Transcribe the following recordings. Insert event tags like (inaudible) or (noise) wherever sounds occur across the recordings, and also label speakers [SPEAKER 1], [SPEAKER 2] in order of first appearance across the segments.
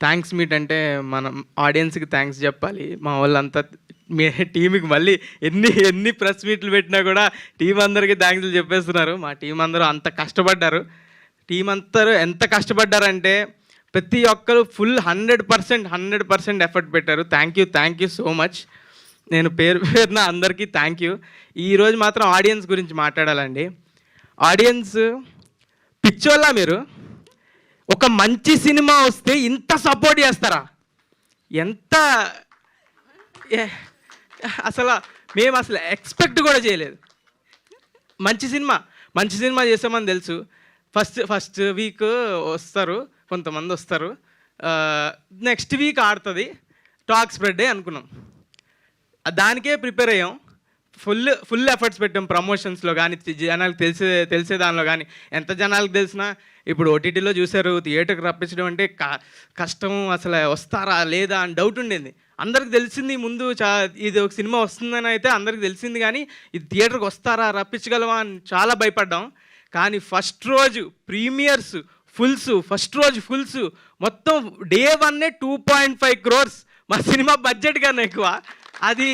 [SPEAKER 1] Thanks meet అంటే మనం ఆడియన్స్కి థ్యాంక్స్ చెప్పాలి. మా వాళ్ళంతా మీ టీంకి మళ్ళీ ఎన్ని ఎన్ని ప్రెస్ మీట్లు పెట్టినా కూడా టీం అందరికీ థ్యాంక్స్ చెప్పేస్తున్నారు. మా టీం అందరూ అంత కష్టపడ్డారు. టీం అందరూ ఎంత కష్టపడ్డారంటే ప్రతి ఒక్కరు full hundred percent hundred percent effort పెట్టారు. Thank you thank you so much. నేను పేరు పేరున అందరికీ థ్యాంక్ యూ. ఈరోజు మాత్రం ఆడియన్స్ గురించి మాట్లాడాలండి. ఆడియన్స్ పిచ్చోళ్ళ మీరు? ఒక మంచి సినిమా వస్తే ఇంత సపోర్ట్ చేస్తారా? ఎంత ఏ- అసలు మేము అసలు ఎక్స్పెక్ట్ కూడా చేయలేదు. మంచి సినిమా మంచి సినిమా చేసామని తెలుసు. ఫస్ట్ ఫస్ట్ వీక్ వస్తారు కొంతమంది వస్తారు. నెక్స్ట్ వీక్ ఆడుతుంది టాక్ స్ప్రెడ్ అనుకున్నాం. దానికే ప్రిపేర్ అయ్యాం. ఫుల్ ఫుల్ ఎఫర్ట్స్ పెట్టాం ప్రమోషన్స్లో కానీ జనాలకు తెలిసే తెలిసే దానిలో కానీ ఎంత జనాలకు తెలిసినా ఇప్పుడు ఓటీటీలో చూశారు థియేటర్కి రప్పించడం అంటే క- కష్టం అసలు వస్తారా లేదా అని డౌట్ ఉండేది. అందరికి తెలిసింది ముందు చా ఇది ఒక సినిమా వస్తుందని అయితే అందరికి తెలిసింది కానీ ఇది థియేటర్కి వస్తారా రప్పించగలవా అని చాలా భయపడ్డాం. కానీ ఫస్ట్ రోజు ప్రీమియర్స్ ఫుల్స్ ఫస్ట్ రోజు ఫుల్స్ మొత్తం డే వన్నే టూ పాయింట్ ఫైవ్ క్రోర్స్ మా సినిమా బడ్జెట్ కన్నా ఎక్కువ. అది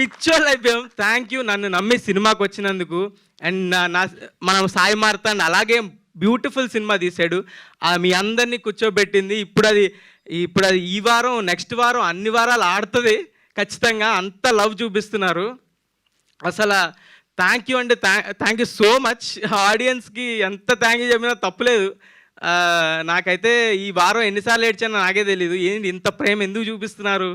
[SPEAKER 1] పిచ్చోళ్ళు అయిపోయాం. థ్యాంక్ యూ నన్ను నమ్మి సినిమాకి వచ్చినందుకు. అండ్ నా నా మనం సాయి మార్తాండ్ అలాగే బ్యూటిఫుల్ సినిమా తీశాడు. మీ అందరినీ కూర్చోబెట్టింది. ఇప్పుడు అది ఇప్పుడు అది ఈ వారం నెక్స్ట్ వారం అన్ని వారాలు ఆడుతుంది. ఖచ్చితంగా అంత లవ్ చూపిస్తున్నారు. అసలు థ్యాంక్ యూ అండి. థ్యాంక్ యూ సో మచ్ ఆడియన్స్కి ఎంత థ్యాంక్ యూ చెప్పినా తప్పులేదు నాకైతే ఈ వారం ఎన్నిసార్లు ఏడ్చానో నాకే తెలియదు ఏంటి ఇంత ప్రేమ ఎందుకు చూపిస్తున్నారు?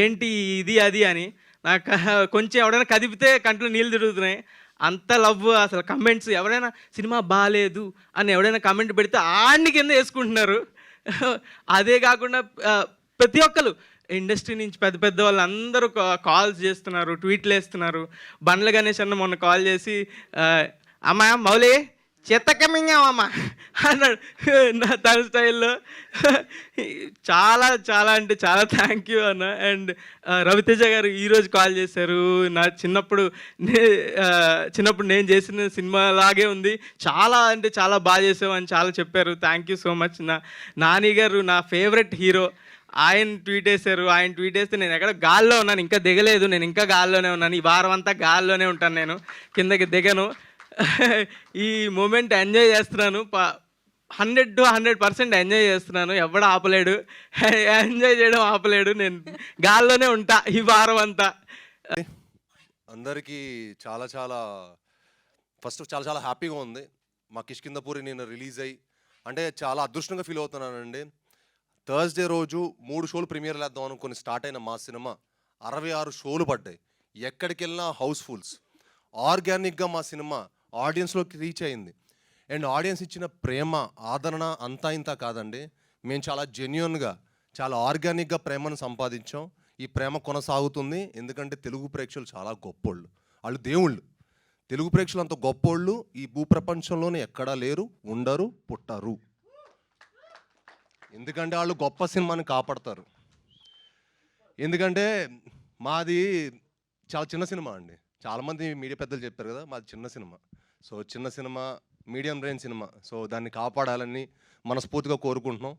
[SPEAKER 1] ఏంటి ఇది అది అని. నాకు (laughs) కొంచెం ఎవడైనా కదిపితే కంట్లో నీళ్ళు తిరుగుతున్నాయి. అంత లవ్ అసలు కమెంట్స్ ఎవరైనా సినిమా బాగాలేదు అని ఎవడైనా కమెంట్ పెడితే ఆడిని కింద వేసుకుంటున్నారు. (laughs) అదే కాకుండా ప్రతి ఒక్కరు ఇండస్ట్రీ నుంచి పెద్ద పెద్ద వాళ్ళు అందరూ కాల్స్ చేస్తున్నారు ట్వీట్లు వేస్తున్నారు బండ్ల గణేష్ అన్న మొన్న కాల్ చేసి అమ్మా మౌలే చెత్తకమింగామమ్మా అన్నాడు. నా తన స్టైల్లో. చాలా చాలా అంటే చాలా థ్యాంక్ యూ అన్న. అండ్ రవితేజ గారు ఈరోజు కాల్ చేశారు. నా చిన్నప్పుడు నే చిన్నప్పుడు నేను చేసిన సినిమా లాగే ఉంది. చాలా అంటే చాలా బాగా చేసావు అని చాలా చెప్పారు. థ్యాంక్ యూ సో మచ్ నా నాని గారు నా ఫేవరెట్ హీరో ఆయన ట్వీట్ వేశారు. ఆయన ట్వీట్ వేస్తే నేను ఎక్కడ గాల్లో ఉన్నాను. ఇంకా దిగలేదు. నేను ఇంకా గాల్లోనే ఉన్నాను. ఈ వారం అంతా గాల్లోనే ఉంటాను నేను. కిందకి దిగను. ఈ మూమెంట్ ఎంజాయ్ చేస్తున్నాను. Hundred to hundred percent enjoy చేస్తున్నాను. ఎవడ ఆపలేడు. ఎంజాయ్ చేయడం ఆపలేడు. నేను గాల్లోనే ఉంటా ఈ వారం అంతా.
[SPEAKER 2] అందరికీ చాలా చాలా ఫస్ట్ చాలా చాలా హ్యాపీగా ఉంది. మా కిష్కిందపూరి నేను రిలీజ్ అయ్యి అంటే చాలా అదృష్టంగా ఫీల్ అవుతున్నానండి. థర్స్డే రోజు మూడు షోలు ప్రీమియర్ లేద్దాం అనుకుని స్టార్ట్ అయిన మా సినిమా అరవై ఆరు షోలు పడ్డాయి. ఎక్కడికి వెళ్ళినా హౌస్ఫుల్స్. ఆర్గానిక్గా మా సినిమా ఆడియన్స్లోకి రీచ్ అయింది. అండ్ ఆడియన్స్ ఇచ్చిన ప్రేమ ఆదరణ అంతా ఇంత కాదండి. మేము చాలా జెన్యున్గా చాలా ఆర్గానిక్గా ప్రేమను సంపాదించాం. ఈ ప్రేమ కొనసాగుతుంది. ఎందుకంటే తెలుగు ప్రేక్షకులు చాలా గొప్పోళ్ళు. వాళ్ళు దేవుళ్ళు. తెలుగు ప్రేక్షకులు అంత గొప్పోళ్ళు. ఈ భూప్రపంచంలోనే ఎక్కడా లేరు ఉండరు పుట్టరు. ఎందుకంటే వాళ్ళు గొప్ప సినిమాని కాపాడతారు. ఎందుకంటే మాది చాలా చిన్న సినిమా అండి. చాలామంది మీడియా పెద్దలు చెప్పారు కదా మాది చిన్న సినిమా. సో చిన్న cinema medium range cinema. So దాన్ని కాపాడాలని మనస్ఫూర్తిగా కోరుకుంటున్నాం.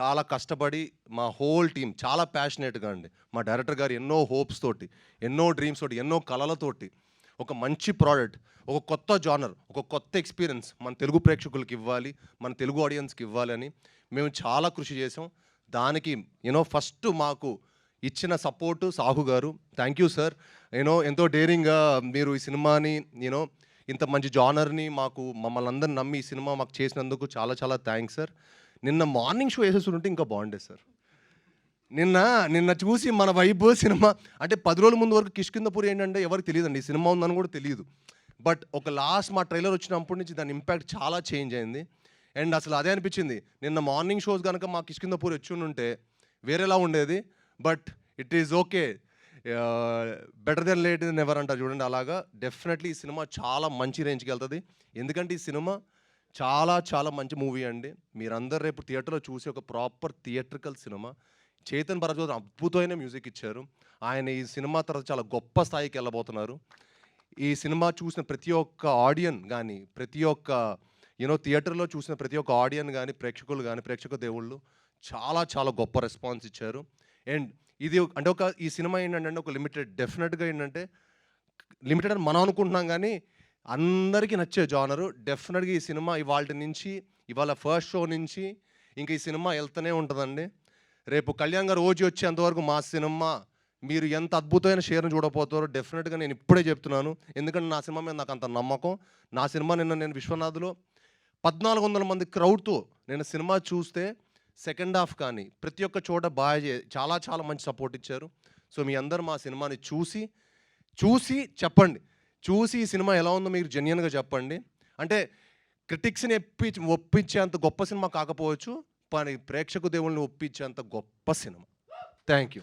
[SPEAKER 2] చాలా కష్టపడి మా హోల్ టీం చాలా ప్యాషనేట్గా అండి. మా డైరెక్టర్ గారు ఎన్నో హోప్స్ తోటి ఎన్నో డ్రీమ్స్ తోటి ఎన్నో కళలతోటి ఒక మంచి ప్రోడక్ట్ ఒక కొత్త జానర్ ఒక కొత్త ఎక్స్పీరియన్స్ మన తెలుగు ప్రేక్షకులకి ఇవ్వాలి మన తెలుగు ఆడియన్స్కి ఇవ్వాలి అని మేము చాలా కృషి చేసాం దానికి యూనో ఫస్ట్ మాకు ఇచ్చిన సపోర్టు సాహు గారు. థ్యాంక్ యూ సార్ యూనో ఎంతో డేరింగ్గా మీరు ఈ సినిమాని యూనో ఇంత మంచి జానర్ని మాకు మమ్మల్ని అందరిని నమ్మి ఈ సినిమా మాకు చేసినందుకు చాలా చాలా థ్యాంక్స్ సార్. నిన్న మార్నింగ్ షో వేసేస్తుంటే ఇంకా బాగుండేది సార్. నిన్న నిన్న చూసి మన వైబ్ సినిమా అంటే పది రోజుల ముందు వరకు కిష్కిందపూర్ ఏంటంటే ఎవరికి తెలియదండి ఈ సినిమా ఉందని కూడా తెలియదు. బట్ ఒక లాస్ట్ మా ట్రైలర్ వచ్చినప్పటి నుంచి దాని ఇంపాక్ట్ చాలా చేంజ్ అయింది. అండ్ అసలు అదే అనిపించింది నిన్న మార్నింగ్ షోస్ కనుక మా కిష్కిందపూర్ వచ్చి ఉంటే వేరేలా ఉండేది but it is okay. Better then late then ever అంటారు చూడండి. అలాగా డెఫినెట్లీ ఈ సినిమా చాలా మంచి రేంజ్కి వెళ్తుంది. ఎందుకంటే ఈ సినిమా చాలా చాలా మంచి మూవీ అండి. మీరందరూ రేపు థియేటర్లో చూసి ఒక proper theatrical cinema. Chetan Bharadwaj అద్భుతమైన మ్యూజిక్ ఇచ్చారు. ఆయన ఈ సినిమా తర్వాత చాలా గొప్ప స్థాయికి వెళ్ళబోతున్నారు. ఈ సినిమా చూసిన ప్రతి ఒక్క ఆడియన్ కానీ ప్రతి ఒక్క యూనో థియేటర్లో చూసిన ప్రతి ఒక్క ఆడియన్ కానీ ప్రేక్షకులు కానీ ప్రేక్షక దేవుళ్ళు చాలా చాలా గొప్ప రెస్పాన్స్ ఇచ్చారు. అండ్ ఇది అంటే ఒక ఈ సినిమా ఏంటంటే ఒక లిమిటెడ్ డెఫినెట్గా ఏంటంటే లిమిటెడ్ అని మనం అనుకుంటున్నాం కానీ అందరికీ నచ్చే జానరు. డెఫినెట్గా ఈ సినిమా ఇవాళ నుంచి ఇవాళ ఫస్ట్ షో నుంచి ఇంకా ఈ సినిమా వెళ్తూనే ఉంటుందండి. రేపు కళ్యాణ్ గారు ఓజీ వచ్చేంతవరకు మా సినిమా మీరు ఎంత అద్భుతమైన షేర్ని చూడబోతారో డెఫినెట్గా నేను ఇప్పుడే చెప్తున్నాను. ఎందుకంటే నా సినిమా మీద నాకు అంత నమ్మకం. నా సినిమా నిన్న నేను విశ్వనాథ్లో పద్నాలుగు వందల మంది క్రౌడ్తో నేను సినిమా చూస్తే సెకండ్ హాఫ్ కానీ ప్రతి ఒక్క చోట బాగా చాలా చాలా మంచి సపోర్ట్ ఇచ్చారు. సో మీ అందరు మా సినిమాని చూసి చూసి చెప్పండి. చూసి ఈ సినిమా ఎలా ఉందో మీరు జెన్యున్గా చెప్పండి. అంటే క్రిటిక్స్ని ఎప్పి ఒప్పించేంత గొప్ప సినిమా కాకపోవచ్చు కానీ ప్రేక్షకు దేవుళ్ళని ఒప్పించేంత గొప్ప cinema. Thank you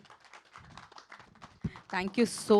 [SPEAKER 3] thank you so